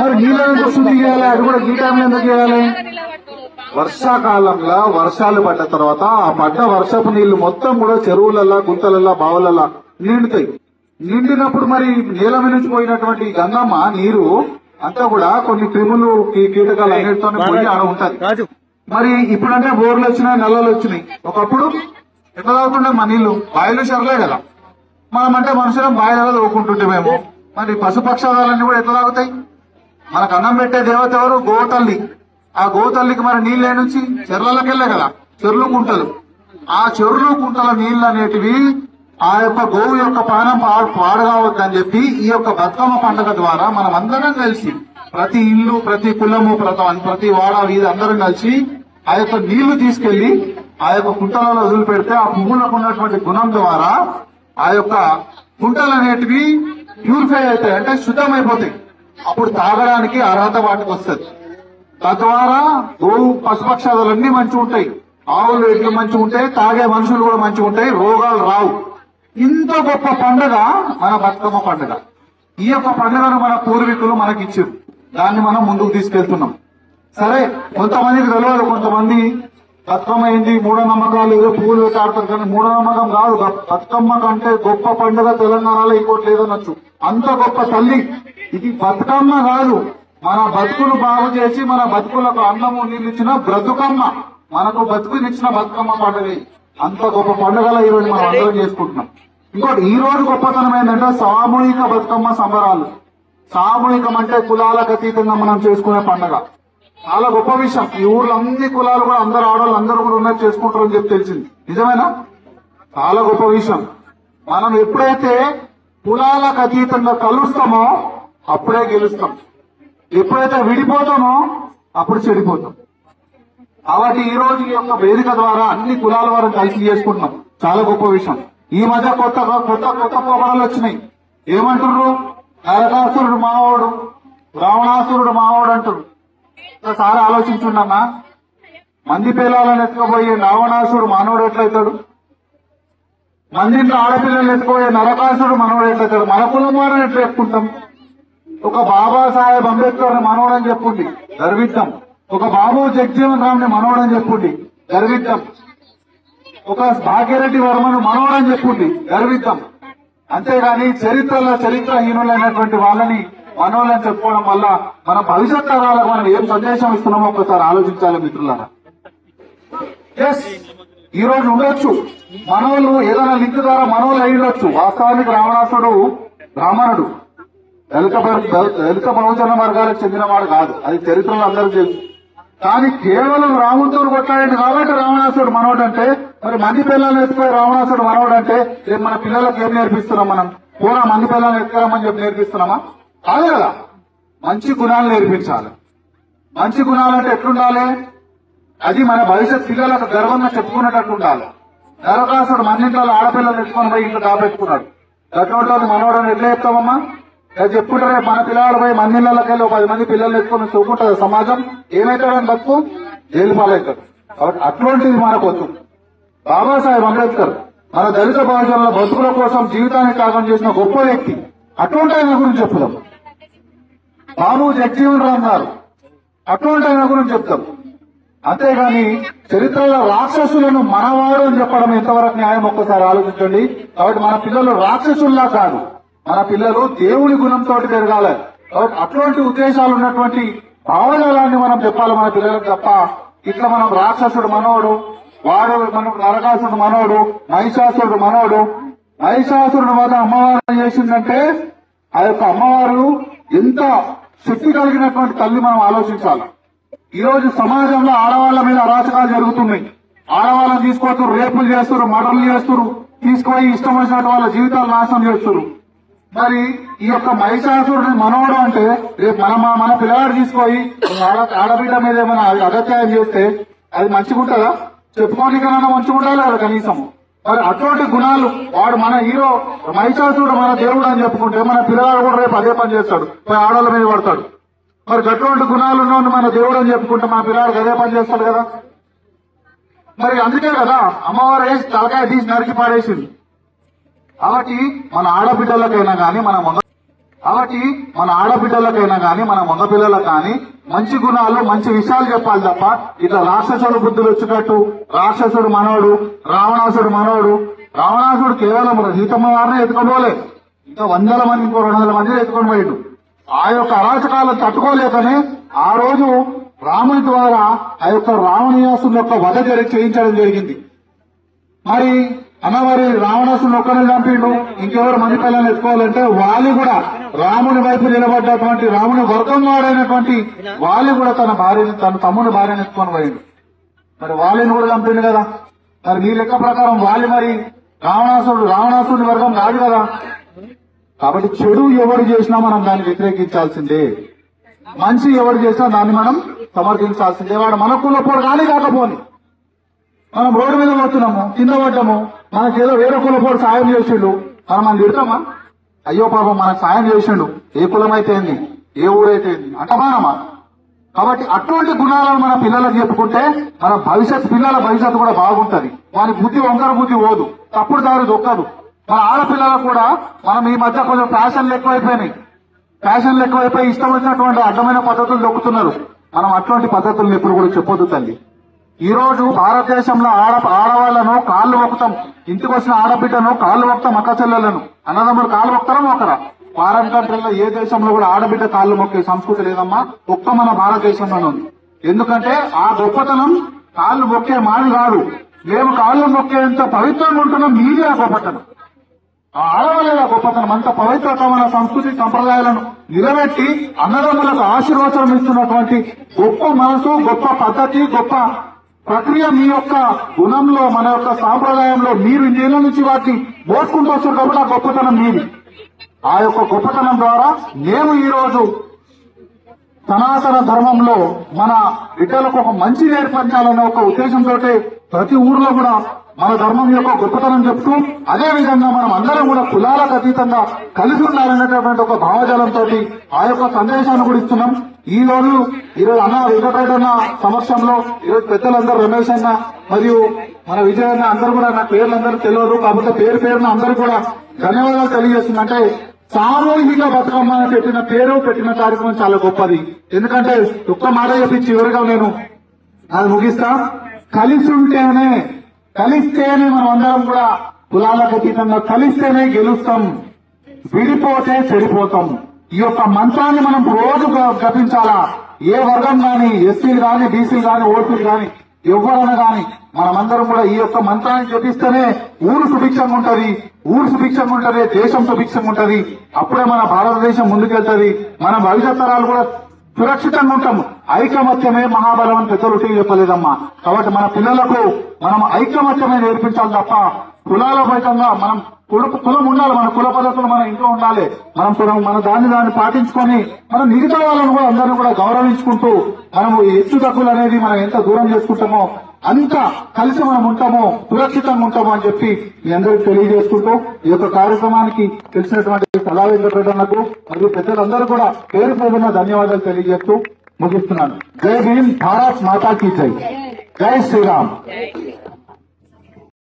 మరి నీళ్ళు ఎందుకు శుద్ధి చేయాలి? అది కూడా ఈ టైంలో ఎందుకు చేయాలి? వర్షాకాలంలో వర్షాలు పడ్డ తర్వాత ఆ పడ్డ వర్షపు నీళ్ళు మొత్తం కూడా చెరువులల్లా గుంతలల్లా బావులల్లా నిండుతాయి. నిండినప్పుడు మరి నేల నుంచి పోయినటువంటి గంగమ్మ నీరు అంతా కూడా కొన్ని క్రిములు కీటకాలు అన్నిటితో పోయి ఆడ ఉంటది. మరి ఇప్పుడంటే బోర్లు వచ్చినాయి నల్లలు వచ్చినాయి. ఒకప్పుడు ఎట్లా తాగుతుండే మా నీళ్ళు? బాయిలు చెరలే కదా. మనం అంటే మనుషులం బాయిలలో తోకుంటుంటే మేము. మరి పశుపక్షాలన్నీ కూడా ఎట్లా తాగుతాయి? మనకు అన్నం పెట్టే దేవత ఎవరు? గోతల్లి. ఆ గోతల్లికి మరి నీళ్ళే నుంచి చెర్లకెళ్ళే కదా చెర్లు కుంటలు. ఆ చెరులు కుంటల నీళ్ళు అనేటివి ఆ యొక్క గోవు యొక్క పానం పా- అని చెప్పి ఈ యొక్క బతుకమ్మ పండుగ ద్వారా మనం అందరం కలిసి ప్రతి ఇల్లు ప్రతి కులము ప్రతి ప్రతి వాడ వీధి అందరం కలిసి ఆ యొక్క నీళ్ళు తీసుకెళ్ళి ఆ యొక్క కుంటలలో వదిలిపెడితే ఆ పువ్వులకు ఉన్నటువంటి గుణం ద్వారా ఆ యొక్క కుంటలు అనేటివి ప్యూరిఫై అవుతాయి అంటే శుద్ధమైపోతాయి అప్పుడు తాగడానికి అర్హత వాటికి వస్తుంది. తద్వారా గోవు పశుపక్షాదులన్నీ మంచిగా ఉంటాయి. ఆవులు ఎట్లు మంచిగా ఉంటాయి తాగే మనుషులు కూడా మంచిగా ఉంటాయి రోగాలు రావు. ఇంత గొప్ప పండుగ మన బతుకమ్మ పండుగ. ఈ యొక్క పండుగను మన పూర్వీకులు మనకి ఇచ్చారు దాన్ని మనం ముందుకు తీసుకెళ్తున్నాం. సరే కొంతమందికి తెలియదు కొంతమంది బతుకమ్మ ఏంది మూఢనమ్మకాలు ఏదో పూలు పెట్టి ఆడతారు కానీ మూఢనమ్మకం కాదు. బతుకమ్మ కంటే గొప్ప పండుగ తెలంగాణలో ఇంకోటి లేదనొచ్చు అంత గొప్ప తల్లి. ఇది బతుకమ్మ కాదు. మన బతుకులు బాగు చేసి మన బతుకులకు అన్నము నీళ్ళు బ్రతుకమ్మ. మనకు బతుకునిచ్చిన బతుకమ్మ పండుగ అంత గొప్ప పండుగలో ఈ రోజు మనం అందరం చేసుకుంటున్నాం. ఇంకోటి ఈ రోజు గొప్పతనం ఏంటంటే సామూహిక బతుకమ్మ సంబరాలు. సామూహికం అంటే కులాలకు అతీతంగా మనం చేసుకునే పండుగ. చాలా గొప్ప విషయం. ఈ ఊర్లో అన్ని కులాలు కూడా అందరు ఆడవాళ్ళు అందరూ కూడా ఉన్నది చేసుకుంటారని చెప్పి తెలిసింది. నిజమేనా? చాలా గొప్ప విషయం. మనం ఎప్పుడైతే కులాలకు అతీతంగా కలుస్తామో అప్పుడే గెలుస్తాం. ఎప్పుడైతే విడిపోతామో అప్పుడు చెడిపోతాం. కాబట్టి ఈ రోజు యొక్క వేదిక ద్వారా అన్ని కులాల వారు కలిసి చేసుకుంటున్నాం. చాలా గొప్ప విషయం. ఈ మధ్య కొత్త కొత్త కొత్త పోకడాలు వచ్చినాయి. ఏమంటున్నారు నరకాసురుడు మావోడు రావణాసురుడు మావోడు అంటారు ఒకసారి ఆలోచించుండమ్మా. మంది పిల్లలను ఎత్తుకుపోయే రావణాసుడు మానవుడు ఎట్లయితాడు? మందింట్లో ఆడపిల్లలు ఎత్తుకుపోయే నరకాసుడు మనవుడు ఎట్లయితాడు? మన కులం వారని ఎట్లా చెప్పుకుంటాం? ఒక బాబాసాహెబ్ అంబేద్కర్ మనవడని చెప్పుండి గర్విద్దాం. ఒక బాబు జగ్జీవన్ రామ్ని మనవడని చెప్పుండి గర్విద్దాం. ఒక భాగ్యరెడ్డి వర్మను మనవడని చెప్పుండి గర్విద్దాం. అంతేగాని చరిత్రలో చరిత్రహీనులైనటువంటి వాళ్ళని మనోళ్ళని చెప్పుకోవడం వల్ల మన భవిష్యత్ తరాలకు మనం ఏం సందేశం ఇస్తున్నామో ఒకసారి ఆలోచించాలి మిత్రులారా. ఎస్ ఈ రోజు ఉండొచ్చు. మనోళ్ళు ఏదైనా లింక్ ద్వారా మనోళ్ళు అయి ఉండొచ్చు. వాస్తవానికి రావణాసుడు బ్రాహ్మణుడు. దళిత దళిత బహుజన వర్గాలకు చెందినవాడు కాదు. అది చరిత్రలో అందరూ తెలుసు. కానీ కేవలం రాముడితో కొట్లాడండి కాబట్టి రావణాసుడు మనోడు అంటే మరి మంది పిల్లలు ఎత్తుకోయి రావణాసుడు మనోడు అంటే రేపు మన పిల్లలకు ఏం నేర్పిస్తున్నాం మనం? పూరా మంది పిల్లలు ఎత్తుకోమని చెప్పి నేర్పిస్తున్నామా? కాదు కదా? మంచి గుణాలు నేర్పించాలి. మంచి గుణాలు అంటే ఎట్లుండాలి? అది మన భవిష్యత్ పిల్లలకు గర్వంగా చెప్పుకునేటట్టు ఉండాలి. నరకాసుడు మన్నింట్లో ఆడపిల్లలు ఎత్తుకొని పోయి ఇంట్లో దాపెట్టుకున్నాడు. గట్టినోళ్ళు మనవడని ఎట్లా చెప్తామమ్మా అది చెప్పుకుంటే రేపు మన పిల్లలు పోయి మన్నిళ్ళకి వెళ్ళి ఒక పది మంది పిల్లలు ఎత్తుకొని చూపుకుంటుంది సమాజం? ఏమవుతాడని బతుకు? జైలు పాలవుతాడు. కాబట్టి అటువంటిది మనకు వద్దు. బాబాసాహెబ్ అంబేద్కర్ మన దళిత భాషల బతుకుల కోసం జీవితాన్ని త్యాగం చేసిన గొప్ప వ్యక్తి. అటువంటి ఆయన గురించి చెప్పుదాం. బాబు జగ్జీవన్ రామ్ గారు అటువంటి ఆయన గురించి చెప్తాం. అంతేగాని చరిత్రలో రాక్షసులను మనవాడు అని చెప్పడం ఎంతవరకు న్యాయం? ఒక్కసారి ఆలోచించండి. కాబట్టి మన పిల్లలు రాక్షసుల్లా కాదు. మన పిల్లలు దేవుడి గుణంతో పెరగాలి. కాబట్టి అటువంటి ఉద్దేశాలు ఉన్నటువంటి భావజాలాన్ని మనం చెప్పాలి మన పిల్లలకు తప్ప. ఇట్లా మనం రాక్షసుడు మనోడు వాడు మనం నరకాసుడు మనోడు మహిషాసుడు మనోడు. మహిషాసురుడు వద్ద అమ్మవారు చేసిందంటే ఆ యొక్క అమ్మవారు ఎంత శక్తి కలిగినటువంటి తల్లి మనం ఆలోచించాలి. ఈరోజు సమాజంలో ఆడవాళ్ళ మీద అరాచకాలు జరుగుతున్నాయి. ఆడవాళ్ళని తీసుకొస్తారు రేపులు చేస్తారు మర్డర్లు చేస్తారు తీసుకుపోయి ఇష్టం వచ్చినట్టు వాళ్ళ జీవితాలు నాశనం చేస్తారు మరి ఈ యొక్క మహిషాసురుడు మనవడు అంటే రేపు మన మన- మన పిల్లవాడు తీసుకొని ఆడ ఆడబిడ్డ మీద ఏమైనా అగత్యాయం చేస్తే అది మంచిగుంటుందా? చెప్పుకోనికన్నా చెప్పుకోనికైనా మంచిగా కదా కనీసం. మరి అటువంటి గుణాలు వాడు మన హీరో మహిషాసురుడు మన దేవుడు అని చెప్పుకుంటే మన పిల్లవాడు కూడా రేపు అదే పని చేస్తాడు. పోయి ఆడవాళ్ళ మీద పడతాడు. మరి అటువంటి గుణాలు ఉన్నవాడిని మన దేవుడు అని చెప్పుకుంటే మన పిల్లవాడికి అదే పని చేస్తాడు కదా? మరి అందుకే కదా అమ్మవారు వేసి తలకాయ తీసి నరికి పాడేసింది కాబట్టి మన ఆడబిడ్డలకైనా కానీ మన కాబట్టి మన ఆడబిడ్డలకైనా గాని మన మగ పిల్లలకు కానీ మంచి గుణాలు మంచి విషయాలు చెప్పాలి తప్ప ఇట్లా రాక్షసుడు బుద్ధులు వచ్చినట్టు రాక్షసుడు మనోడు రావణాసుడు మనోడు రావణాసుడు కేవలం సీతమ్మ వారిని ఎత్తుకోలే ఇంకా వందల మంది ఇంకో రెండు వందల మంది ఎత్తుకొని పోయాడు. ఆ యొక్క అరాచకాలను తట్టుకోలేకనే ఆ రోజు రాముని ద్వారా ఆ యొక్క రావణాసుని యొక్క వధ జరిగి చేయించడం జరిగింది. మరి అన్న మరి రావణాసుని ఒక్కరిని చంపిండు. ఇంకెవరు మంది పిల్లలు ఎత్తుకోవాలంటే వాళ్ళు కూడా రాముని వైపు నిలబడ్డటువంటి రాముని వర్గం వాడైనటువంటి వాళ్ళు కూడా తన భార్యని తన తమ్ముని భార్యను ఎత్తుకొని పోయిండు. మరి వాళ్ళని కూడా చంపిండు కదా. మరి మీ లెక్క ప్రకారం వాళ్ళు మరి రావణాసుడు రావణాసుడి వర్గం కాదు కదా. కాబట్టి చెడు ఎవరు చేసినా మనం దాన్ని వ్యతిరేకించాల్సిందే. మంచి ఎవరు చేసినా దాన్ని మనం సమర్థించాల్సిందే. వాడు మన కులపోడు కానీ కాకపోని. మనం రోడ్డు మీద పడుతున్నాము కింద పడ్డాము మనకేదో వేరే కులపోడు సాయం చేసిండు. మనం మనం తిడతామా? అయ్యో పాపం మనకు సాయం చేసిండు. ఏ కులం అయితే ఏ ఊరైతే అంటమానమా కాబట్టి అటువంటి గుణాలను మన పిల్లలకు చెప్పుకుంటే మన భవిష్యత్ పిల్లల భవిష్యత్తు కూడా బాగుంటది. వాని బుద్ధి వంకర బుద్ధి పోదు. తప్పుడు దారి దొక్కదు. మన ఆడపిల్లలకు కూడా మనం ఈ మధ్య కొంచెం ఫ్యాషన్లు ఎక్కువైపోయినాయి. ఫ్యాషన్లు ఎక్కువైపోయి ఇష్టం వచ్చినటువంటి అడ్డమైన పద్ధతులు దొక్కుతున్నారు. మనం అటువంటి పద్ధతులను ఎప్పుడు కూడా చెప్పొద్దు తల్లి. ఈరోజు భారతదేశంలో ఆడ ఆడవాళ్ళను కాళ్ళు మొక్కుతాం. ఇంటికి వచ్చిన ఆడబిడ్డను కాళ్ళు మొక్కుతాం అక్క చెల్లెలను అన్నదమ్ములు కాళ్ళు మొక్కరా మొక్కరా? ఫారెన్ కంట్రీలో ఏ దేశంలో కూడా ఆడబిడ్డ కాళ్ళు మొక్కే సంస్కృతి లేదమ్మా. ఒక్క మన భారతదేశంలోనే ఉంది. ఎందుకంటే ఆ గొప్పతనం కాళ్ళు మొక్కే మాది కాదు. మేము కాళ్ళు మొక్కేంత పవిత్రంగా ఉంటున్నాం మీదే ఆ గొప్పతనం. ఆ ఆడవాళ్ళ గొప్పతనం. అంత పవిత్రతమైన సంస్కృతి సంప్రదాయాలను నిలబెట్టి అన్నదమ్ములకు ఆశీర్వచనం ఇస్తున్నటువంటి గొప్ప మనసు గొప్ప పద్ధతి గొప్ప ప్రక్రియ మీ యొక్క గుణంలో మన యొక్క సాంప్రదాయంలో మీరు ఇన్నేళ్ళ నుంచి వాటిని మోసుకుంటూ వస్తారు కాబట్టి ఆ గొప్పతనం మీది. ఆ యొక్క గొప్పతనం ద్వారా మేము ఈరోజు సనాతన ధర్మంలో మన బిడ్డలకు ఒక మంచి నేర్పించాలనే ఒక ఉద్దేశంతో ప్రతి ఊర్లో కూడా మన ధర్మం యొక్క గొప్పతనం చెప్తూ అదే విధంగా మనం అందరం కూడా కులాలకు అతీతంగా కలిసి ఉండాలనేటటువంటి ఒక భావజాలంతో ఆ యొక్క సందేశాన్ని కూడా ఇస్తున్నాం. ఈ రోజు ఈరోజు అన్న వెంకటరెడ్డి సమక్షంలో ఈరోజు పెద్దలందరూ రమేష్ అన్న మరియు మన విజయ అన్న అందరూ కూడా నా పేర్లందరూ తెలియదు కాకపోతే పేరు పేరున అందరూ కూడా ధన్యవాదాలు తెలియజేస్తుందంటే సామూహిక బతుకమ్మ అని పెట్టిన పేరు పెట్టిన కార్యక్రమం చాలా గొప్పది. ఎందుకంటే ఒక్క మాట చెప్పి చివరిగా నేను అది ముగిస్తా. కలిసి ఉంటేనే కలిస్తేనే మనం అందరం కూడా కులాలకు అతీతంగా కలిస్తేనే గెలుస్తాం. విడిపోతే చెడిపోతాం. ఈ యొక్క మంత్రాన్ని మనం రోజు గ- జపించాలా? ఏ వర్గం గాని ఎస్సీలు గాని బీసీలు గాని ఓసీలు గాని ఎవరైనా గాని మనమందరం కూడా ఈ యొక్క మంత్రాన్ని జపిస్తేనే ఊరు సుభిక్షంగా ఉంటది. ఊరు సుభిక్షంగా ఉంటది దేశం సుభిక్షంగా ఉంటది. అప్పుడే మన భారతదేశం ముందుకెళ్తది. మన భవిష్యత్ తరాలు కూడా సురక్షితంగా ఉంటాము. ఐకమత్యమే మహాబలం అని పెద్దలు చెప్పలేదమ్మా. కాబట్టి మన పిల్లలకు మనం ఐకమత్యమే నేర్పించాలి తప్ప కులాల ఫలితంగా మనం కులపు కులం ఉండాలి మన కుల పద్ధతులు మన ఇంట్లో ఉండాలి. మనం కులం మన దాన్ని దాన్ని పాటించుకొని మనం మిగతా వాళ్ళని కూడా అందరిని కూడా గౌరవించుకుంటూ మనము ఈ హెచ్చు తక్కువలు అనేది మనం ఎంత దూరం చేసుకుంటామో అంత కలిసి మనం ఉంటామో సురక్షితంగా ఉంటామో అని చెప్పి మీ అందరికి తెలియజేసుకుంటూ ఈ యొక్క కార్యక్రమానికి తెలిసినటువంటి సలహా వెంకటరెడ్డన్నకు మరియు పెద్దలందరూ కూడా పేరు పేరున ధన్యవాదాలు తెలియజేస్తూ ముగిస్తున్నాను. జై భీమ్ భారత్ మాతా కీ జై. జై శ్రీరామ్.